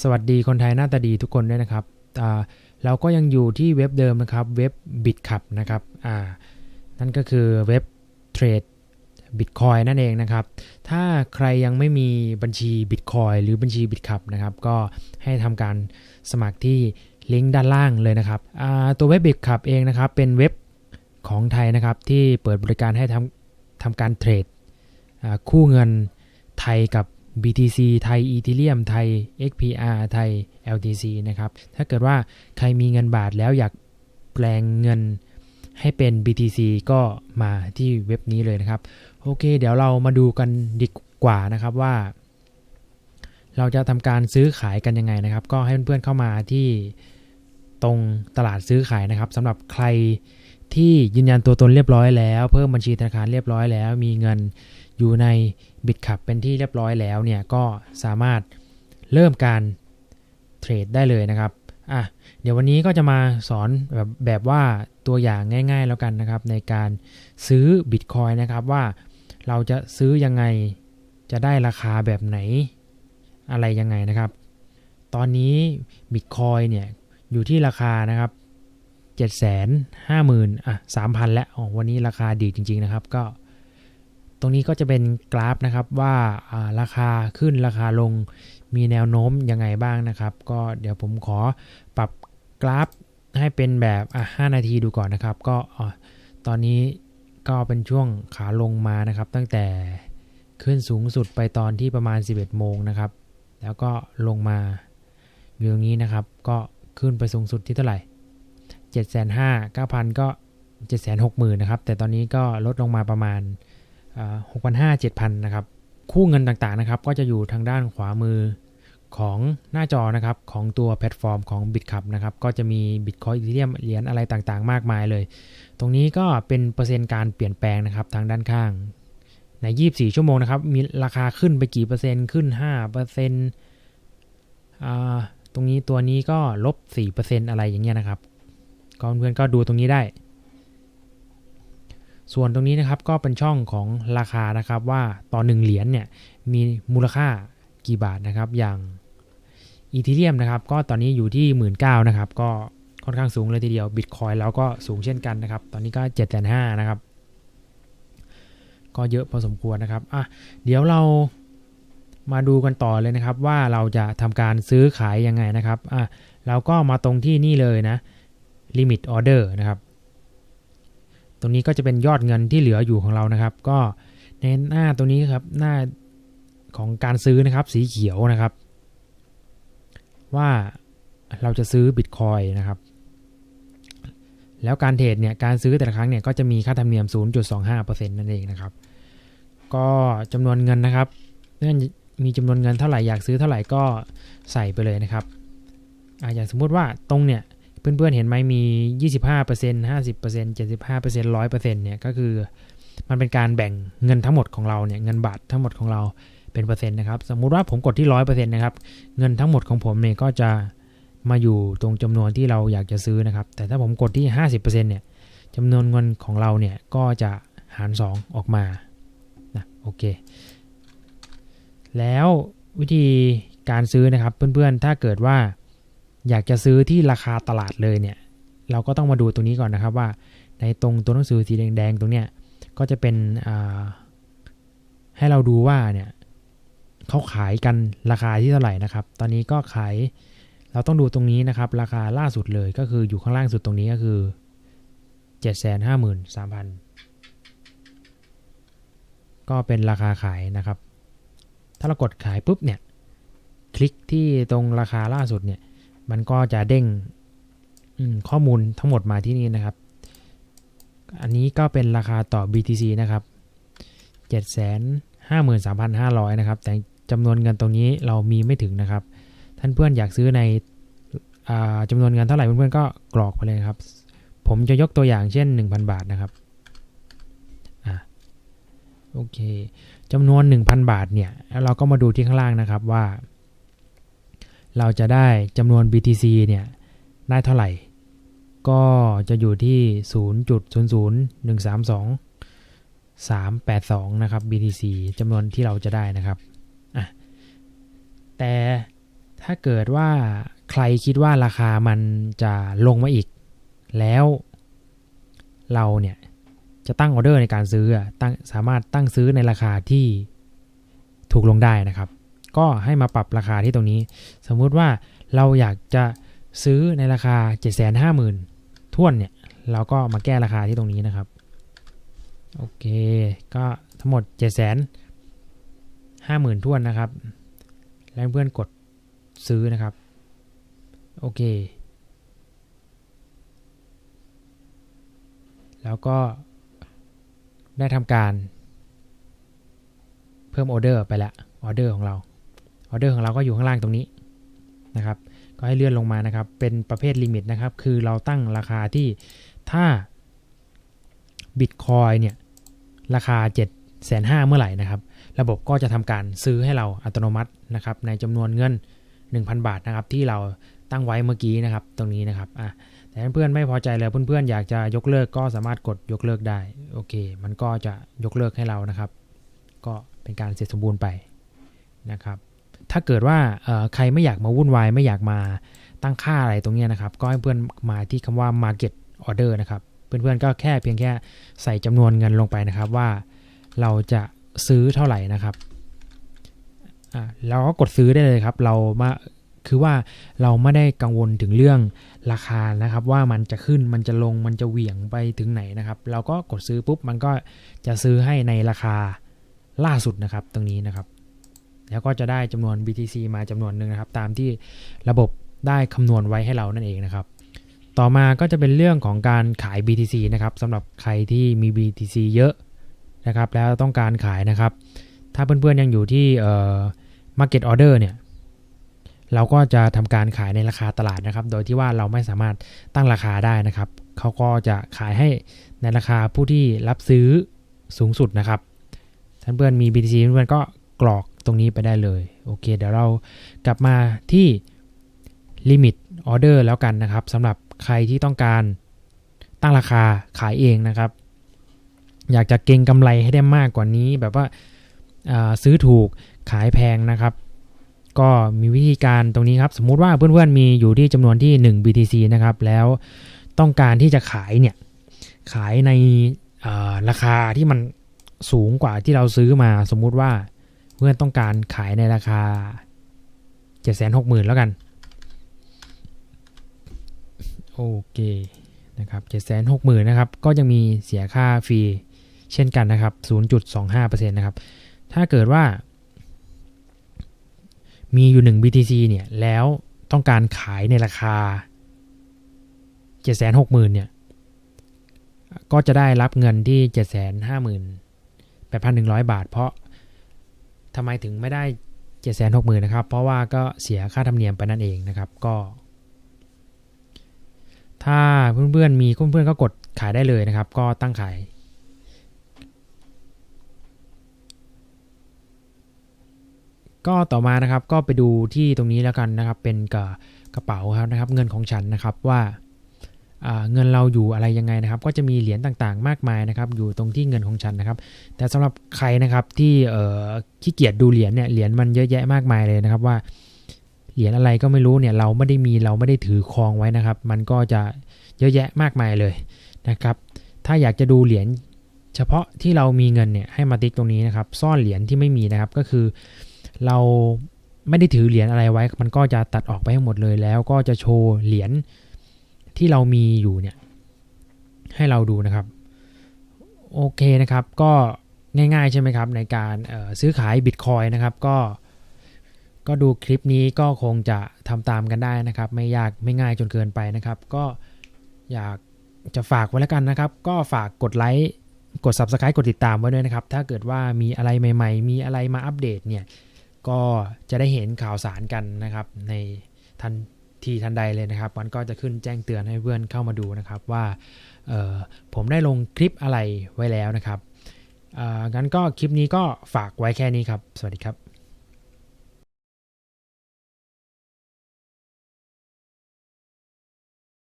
สวัสดีคนไทยหน้าตาดีทุกคนด้วยนะครับเราก็ยังอยู่ที่เว็บเดิมนะครับเว็บ BitCup นะครับอ่านั่นก็คือเว็บเทรด Bitcoin นั่นเองนะครับ ถ้าใครยังไม่มีบัญชี Bitcoin หรือบัญชี BitCup นะครับ ก็ให้ทำการสมัครที่ลิงก์ด้านล่างเลยนะครับอ่าตัวเว็บ BitCup เองนะครับ เป็นเว็บของไทยนะครับ ที่เปิดบริการให้ทำทำการเทรดคู่เงินไทยกับ BTC ไทย Ethereum ไทย XPR ไทย LTC นะครับ ถ้าเกิดว่าใครมีเงินบาทแล้วอยากแปลงเงินให้เป็น BTC ก็มาที่เว็บนี้เลยนะครับ โอเค เดี๋ยวเรามาดูกันดีกว่านะครับว่า เราจะทำการซื้อขายกันยังไงนะครับ ก็ให้เพื่อนๆเข้ามาที่ตรงตลาดซื้อขายนะครับสำหรับใคร ที่ยืนยันตัวตนเรียบร้อยแล้ว เพิ่มบัญชีธนาคารเรียบร้อยแล้ว มีเงินอยู่ในบิตคับเป็นที่เรียบร้อยแล้วเนี่ยก็สามารถเริ่มการเทรดได้เลยนะครับอะเดี๋ยววันนี้ก็จะมาสอนแบบแบบว่าตัวอย่างง่าย ๆแล้วกันนะครับ ในการซื้อบิตคอยนะครับว่าเราจะซื้อยังไงจะได้ราคาแบบไหนอะไรยังไงนะครับ ตอนนี้บิตคอยเนี่ยอยู่ที่ราคานะครับ 7 5 0 0 0 0อะ3,000 แล้ววันนี้ราคาดีจริง ๆ นะครับ ก็ ตรงนี้ก็จะเป็นกราฟนะครับว่าราคาขึ้นราคาลงมีแนวโน้มยังไงบ้างนะครับ ก็เดี๋ยวผมขอปรับกราฟให้เป็นแบบอะ5นาทีดูก่อนนะครับ ก็ตอนนี้ก็เป็นช่วงขาลงมานะครับ ตั้งแต่ขึ้นสูงสุดไปตอนที่ประมาณ 11 โมงนะครับ แล้วก็ลงมาอยู่ตรงนี้นะครับ ก็ขึ้นไปสูงสุดที่เท่าไหร่ 7 5 0 0 0 9,000 ก็ 760,000นะครับ แต่ตอนนี้ก็ลดลงมาประมาณ6 5 0 0 7,000นะครับ คู่เงินต่างๆนะครับ ก็จะอยู่ทางด้านขวามือของหน้าจอนะครับ ของตัวแพลตฟอร์มของ BitCup นะครับ ก็จะมี Bitcoin Ethereum เหรียญอะไรต่างๆ มากมายเลย ตรงนี้ก็เป็นเปอร์เซ็นต์การเปลี่ยนแปลงนะครับทางด้านข้าง ใน 24 ชั่วโมงนะครับ มีราคาขึ้นไปกี่เปอร์เซ็นต์ ขึ้น 5เปอร์เซ็นต์ตรงนี้ตัวนี้ก็ลบ 4%อะไรอย่างเงี้ยนะครับ ก็เพื่อนก็ดูตรงนี้ได้ ส่วนตรงนี้นะครับก็เป็นช่องของราคานะครับว่าต่อ 1 เหรียญเนี่ยมีมูลค่ากี่บาทนะครับอย่างอีทีเรียมนะครับก็ตอนนี้อยู่ที่ 1 9ื่นนะครับก็ค่อนข้างสูงเลยทีเดียวบิตคอยแล้วก็สูงเช่นกันนะครับ ตอนนี้ก็7จ็ดแสนห้านะครับ ก็เยอะพอสมควรนะครับอะเดี๋ยวเรามาดูกันต่อเลยนะครับว่าเราจะทำการซื้อขายยังไงนะครับอะเราก็มาตรงที่นี่เลยนะ limit order นะครับ ตรงนี้ก็จะเป็นยอดเงินที่เหลืออยู่ของเรานะครับ ก็ในหน้าตรงนี้ครับหน้าของการซื้อนะครับ สีเขียวนะครับ ว่าเราจะซื้อบิตคอยนะครับ แล้วการเทรดเนี่ยการซื้อแต่ละครั้งเนี่ยก็จะมีค่าธรรมเนียม 0.25%นั่นเองนะครับ ก็จำนวนเงินนะครับเนื่องมีจำนวนเงินเท่าไหร่อยากซื้อเท่าไหร่ก็ใส่ไปเลยนะครับออย่างสมมุติว่าตรงเนี่ย เพื่อนๆเห็นไหมมี 25% 50% 75% 100%เนี่ยก็คือมันเป็นการแบ่งเงินทั้งหมดของเราเนี่ยเงินบาททั้งหมดของเราเป็นเปอร์เซ็นต์นะครับสมมุติว่าผมกดที่ 100%นะครับเงินทั้งหมดของผมเนี่ยก็จะมาอยู่ตรงจำนวนที่เราอยากจะซื้อนะครับ แต่ถ้าผมกดที่ 50%เนี่ยจำนวนเงินของเราเนี่ยก็จะหาร 2 ออกมานะโอเค แล้ววิธีการซื้อนะครับเพื่อนๆ ถ้าเกิดว่า อยากจะซื้อที่ราคาตลาดเลยเนี่ย เราก็ต้องมาดูตรงนี้ก่อนนะครับว่า ในตรงตัวหนังสือสีแดงๆตรงเนี้ยก็จะเป็นให้เราดูว่าเนี่ยเขาขายกันราคาที่เท่าไหร่นะครับ ตอนนี้ก็ขายเราต้องดูตรงนี้นะครับ ราคาล่าสุดเลยก็คืออยู่ข้างล่างสุดตรงนี้ก็คือ753,000 ก็เป็นราคาขายนะครับ ถ้าเรากดขายปุ๊บเนี่ย คลิกที่ตรงราคาล่าสุดเนี่ย มันก็จะเด้งข้อมูลทั้งหมดมาที่นี่นะครับ อันนี้ก็เป็นราคาต่อ BTC นะครับ 753,500 นะครับ แต่จำนวนเงินตรงนี้เรามีไม่ถึงนะครับ ท่านเพื่อนอยากซื้อในจำนวนเงินเท่าไหร่เพื่อนๆก็กรอกไปเลยครับ ผมจะยกตัวอย่างเช่น 1,000 บาทนะครับอโอเคจำนวน 1,000 บาทเนี่ย เราก็มาดูที่ข้างล่างนะครับว่า เราจะได้จำนวน BTC เนี่ยได้เท่าไหร่ ก็จะอยู่ที่ 0.00132 382 นะครับ BTC จำนวนที่เราจะได้นะครับอะแต่ถ้าเกิดว่าใครคิดว่าราคามันจะลงมาอีก แล้วเราเนี่ยจะตั้งออเดอร์ในการซื้อตั้งสามารถตั้งซื้อในราคาที่ถูกลงได้นะครับ ก็ให้มาปรับราคาที่ตรงนี้ สมมุติว่าเราอยากจะซื้อในราคา 750,000ท่วนเนี่ย เราก็มาแก้ราคาที่ตรงนี้นะครับ โอเค ก็ทั้งหมด 7 5 0 0 0 0ท่วนนะครับ แล้วเพื่อนกดซื้อนะครับ โอเค แล้วก็ได้ทำการเพิ่มออเดอร์ไปแล้วออเดอร์ของเรา ออเดอร์ของเราก็อยู่ข้างล่างตรงนี้นะครับ ก็ให้เลื่อนลงมานะครับ เป็นประเภทลิมิตนะครับ คือเราตั้งราคาที่ถ้าบิตคอยเนี่ยราคา 7 5 0 0 0เมื่อไหร่นะครับ ระบบก็จะทำการซื้อให้เราอัตโนมัตินะครับ ในจำนวนเงิน 1,000 บาทนะครับ ที่เราตั้งไว้เมื่อกี้นะครับ ตรงนี้นะครับอะแต่เพื่อนๆไม่พอใจเลยเพื่อนๆอยากจะยกเลิกก็สามารถกดยกเลิกได้โอเค มันก็จะยกเลิกให้เรานะครับ ก็เป็นการเสร็จสมบูรณ์ไปนะครับ ถ้าเกิดว่าใครไม่อยากมาวุ่นวาย ไม่อยากมาตั้งค่าอะไรตรงนี้นะครับ ก็ให้เพื่อนมาที่คำว่า market order นะครับ เพื่อนๆก็แค่เพียงแค่ใส่จำนวนเงินลงไปนะครับว่าเราจะซื้อเท่าไหร่นะครับอ่าเราก็กดซื้อได้เลยครับ เรามาคือว่าเราไม่ได้กังวลถึงเรื่องราคานะครับ ว่ามันจะขึ้นมันจะลงมันจะเหวี่ยงไปถึงไหนนะครับ เราก็กดซื้อปุ๊บมันก็จะซื้อให้ในราคาล่าสุดนะครับ ตรงนี้นะครับ แล้วก็จะได้จำนวน BTC มาจำนวนหนึ่งนะครับ ตามที่ระบบได้คำนวณไว้ให้เรานั่นเองนะครับ ต่อมาก็จะเป็นเรื่องของการขาย BTC นะครับสำหรับใครที่มี BTC เยอะนะครับ แล้วต้องการขายนะครับ ถ้าเพื่อนๆยังอยู่ที่เอ่อ market order เนี่ยเราก็จะทำการขายในราคาตลาดนะครับ โดยที่ว่าเราไม่สามารถตั้งราคาได้นะครับ เขาก็จะขายให้ในราคาผู้ที่รับซื้อสูงสุดนะครับ ท่านเพื่อนมี BTC เพื่อนก็กรอก ตรงนี้ไปได้เลยโอเค เดี๋ยวเรากลับมาที่ Limit Order แล้วกันนะครับสำหรับใครที่ต้องการตั้งราคาขายเองนะครับ อยากจะเก็งกำไรให้ได้มากกว่านี้แบบว่าซื้อถูกขายแพงนะครับ ก็มีวิธีการตรงนี้ครับ สมมุติว่าเพื่อนๆมีอยู่ที่จำนวนที่ 1 BTC นะครับ แล้วต้องการที่จะขายเนี่ยขายในราคาที่มันสูงกว่าที่เราซื้อมาสมมุติว่า เพื่อนต้องการขายในราคา 760,000 แล้วกัน โอเคนะครับ760,000 นะครับ ก็ยังมีเสียค่าฟรีเช่นกันนะครับ 0.25%นะครับ ถ้าเกิดว่า มีอยู่ 1 BTC เนี่ย แล้วต้องการขายในราคา 760,000 เนี่ย ก็จะได้รับเงินที่ 758,100 บาท เพราะ ทำไมถึงไม่ได้760,000นหกหมื่นนะครับ เพราะว่าก็เสียค่าธรรมเนียมไปนั่นเองนะครับก็ ถ้าเพื่อนๆมีเพื่อนๆก็กดขายได้เลยนะครับ ก็ตั้งขายก็ต่อมานะครับก็ไปดูที่ตรงนี้แล้วกันนะครับ เป็นกระเป๋าครับนะครับ เงินของฉันนะครับว่า เงินเราอยู่อะไรยังไงนะครับ ก็จะมีเหรียญต่างๆ มากมายนะครับ อยู่ตรงที่เงินของฉันนะครับ แต่สำหรับใครนะครับที่ขี้เกียจดูเหรียญเนี่ย เหรียญมันเยอะแยะมากมายเลยนะครับว่าเหรียญอะไรก็ไม่รู้เนี่ย เราไม่ได้มีเราไม่ได้ถือครองไว้นะครับ มันก็จะเยอะแยะมากมายเลยนะครับ ถ้าอยากจะดูเหรียญเฉพาะที่เรามีเงินเนี่ยให้มาติ๊กตรงนี้นะครับ ซ่อนเหรียญที่ไม่มีนะครับ ก็คือเราไม่ได้ถือเหรียญอะไรไว้ มันก็จะตัดออกไปให้หมดเลยแล้วก็จะโชว์เหรียญ ที่เรามีอยู่เนี่ยให้เราดูนะครับโอเคนะครับก็ง่ายๆใช่ไหมครับในการซื้อขายบิตคอยนะครับก็ก็ดูคลิปนี้ก็คงจะทำตามกันได้นะครับ ไม่ยากไม่ง่ายจนเกินไปนะครับ ก็อยากจะฝากไว้แล้วกันนะครับ ก็ฝากกดไลค์กด Subscribe กดติดตามไว้ด้วยนะครับ ถ้าเกิดว่ามีอะไรใหม่ๆ มีอะไรมาอัปเดตเนี่ย ก็จะได้เห็นข่าวสารกันนะครับ ในทัน ทีทันใดเลยนะครับ มันก็จะขึ้นแจ้งเตือนให้เพื่อนเข้ามาดูนะครับว่าผมได้ลงคลิปอะไรไว้แล้วนะครับงั้นก็คลิปนี้ก็ฝากไว้แค่นี้ครับ สวัสดีครับ